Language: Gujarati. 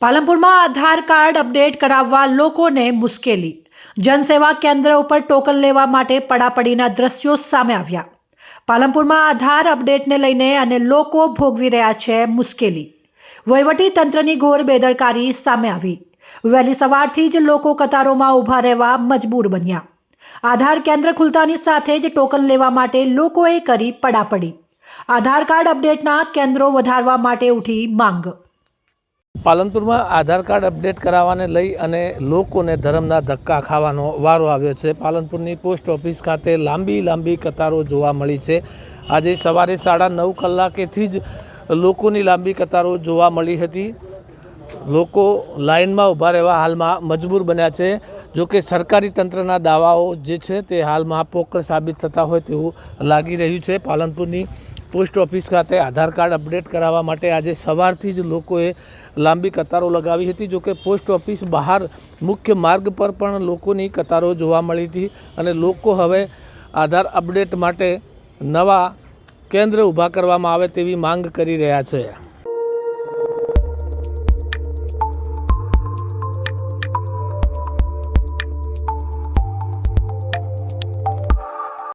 પાલનપુરમાં આધાર કાર્ડ અપડેટ કરાવવા લોકોને મુશ્કેલી. જનસેવા કેન્દ્ર ઉપર ટોકન લેવા માટે પડાપડીના દ્રશ્યો સામે આવ્યા. પાલનપુરમાં આધાર અપડેટને લઈને અને લોકો ભોગવી રહ્યા છે મુશ્કેલી. વહીવટી તંત્રની ઘોર બેદરકારી સામે આવી. વહેલી સવારથી જ લોકો કતારોમાં ઊભા રહેવા મજબૂર બન્યા. આધાર કેન્દ્ર ખુલતાની સાથે જ ટોકન લેવા માટે લોકોએ કરી પડાપડી. આધાર કાર્ડ અપડેટના કેન્દ્રો વધારવા માટે ઉઠી માંગ. પાલનપુરમાં આધાર કાર્ડ અપડેટ કરાવવાને લઈ અને લોકોને ધર્મના ધક્કા ખાવાનો વારો આવ્યો છે. પાલનપુરની પોસ્ટ ઓફિસ ખાતે લાંબી લાંબી કતારો જોવા મળી છે. આજે સવારે સાડા નવ કલાકેથી જ લોકોની લાંબી કતારો જોવા મળી હતી. લોકો લાઇનમાં ઊભા રહેવા હાલમાં મજબૂર બન્યા છે. જો કે સરકારી તંત્રના દાવાઓ જે છે તે હાલમાં પોકળ સાબિત થતા હોય તેવું લાગી રહ્યું છે. પાલનપુરની પોસ્ટ ઓફિસ ખાતે આધાર કાર્ડ અપડેટ કરાવવા માટે આજે સવારથી જ લોકોએ લાંબી કતારો લગાવી હતી. જોકે પોસ્ટ ઓફિસ બહાર મુખ્ય માર્ગ પર પણ લોકોની કતારો જોવા મળી હતી અને લોકો હવે આધાર અપડેટ માટે નવા કેન્દ્ર ઊભા કરવામાં આવે તેવી માંગ કરી રહ્યા છે.